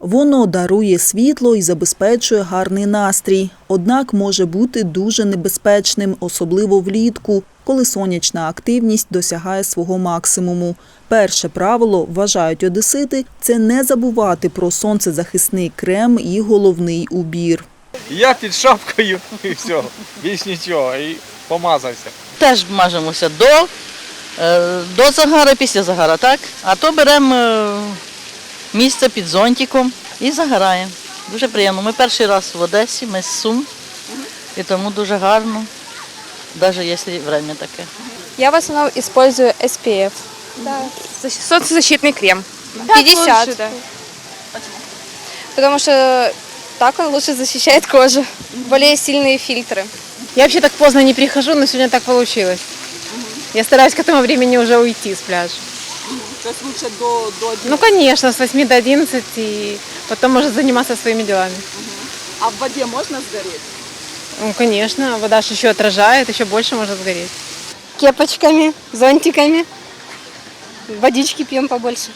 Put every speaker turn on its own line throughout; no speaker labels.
Воно дарує світло і забезпечує гарний настрій, однак може бути дуже небезпечним, особливо влітку, коли сонячна активність досягає свого максимуму. Перше правило, вважають одесити, це не забувати про сонцезахисний крем і головний убір.
Я під шапкою і все, більш нічого, і помазався.
Теж мажемося до, е, до загара, після загара, так? А то беремо е, місце під зонтиком і загораємо. Дуже приємно. Ми перший раз в Одесі, ми з Сум, і тому дуже гарно, навіть якщо время таке.
Я в основном использую SPF.
Да. защ- Солнцезащитный крем.
50.
лучше, да.
Потому что так он лучше защищает кожу. Более сильные фильтры.
Я вообще так поздно не прихожу, но сегодня так получилось. Я стараюсь к этому времени уже уйти с пляжа.
То есть лучше до, до 11.
Ну, конечно, с 8 до 11 и потом можно заниматься своими делами.
А в воде можно сгореть?
Ну, конечно, вода же еще отражает, еще больше может сгореть.
Кепочками, зонтиками. Водички пьем побольше.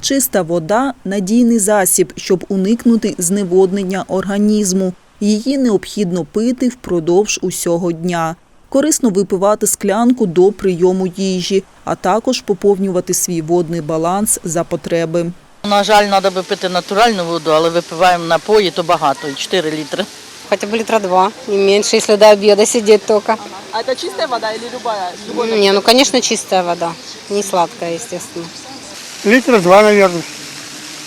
Чиста вода надійний засіб, щоб уникнути зневоднення організму. Її необхідно пити впродовж усього дня. Корисно випивати склянку до прийому їжі, а також поповнювати свій водний баланс за потреби.
На жаль, треба би пити натуральну воду, але випиваємо напої, то багато, і 4 літри.
Хотя бы литра два, не меньше, если до обеда сидеть только.
А это чистая вода или любая? Любой
Не, ну конечно чистая вода, не сладкая, естественно.
Литра два, наверное.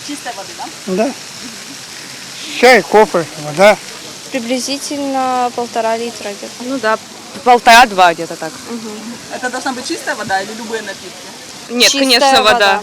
Чистая воды, да?
Да. Чай, кофе, вода.
Приблизительно полтора литра где-то.
Ну да, полтора-два где-то так.
Это должна быть чистая вода или любые напитки?
Нет,
Чистая
конечно, вода.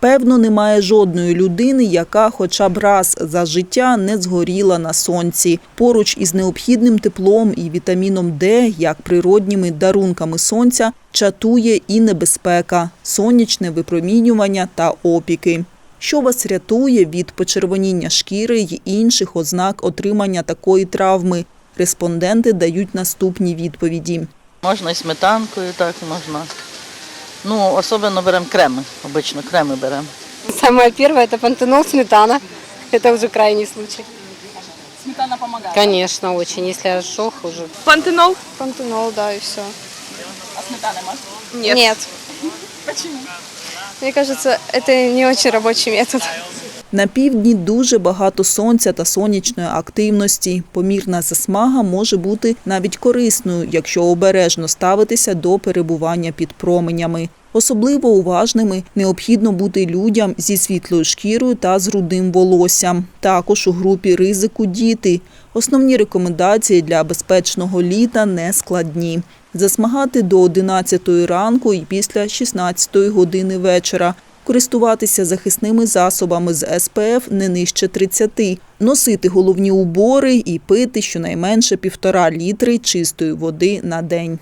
Певно, немає жодної людини, яка хоча б раз за життя не згоріла на сонці. Поруч із необхідним теплом і вітаміном Д, як природніми дарунками сонця, чатує і небезпека, сонячне випромінювання та опіки. Що вас рятує від почервоніння шкіри й інших ознак отримання такої травми? Респонденти дають наступні відповіді.
Можна і сметанкою, так можна. Ну, особливо беремо креми, обично креми беремо.
Самое первое это пантенол, сметана. Это уже крайний случай.
Сметана помогает.
Конечно, очень. Если ожог уже.
Пантенол?
Пантенол, да, и все.
А сметаной можно?
Нет.
Нет.
Почему?
Мне кажется, это не очень рабочий метод.
На півдні дуже багато сонця та сонячної активності. Помірна засмага може бути навіть корисною, якщо обережно ставитися до перебування під променями. Особливо уважними необхідно бути людям зі світлою шкірою та з рудим волоссям. Також у групі ризику діти. Основні рекомендації для безпечного літа не складні. Засмагати до 11 ранку і після 16 години вечора користуватися захисними засобами з СПФ не нижче 30, носити головні убори і пити щонайменше півтора літри чистої води на день.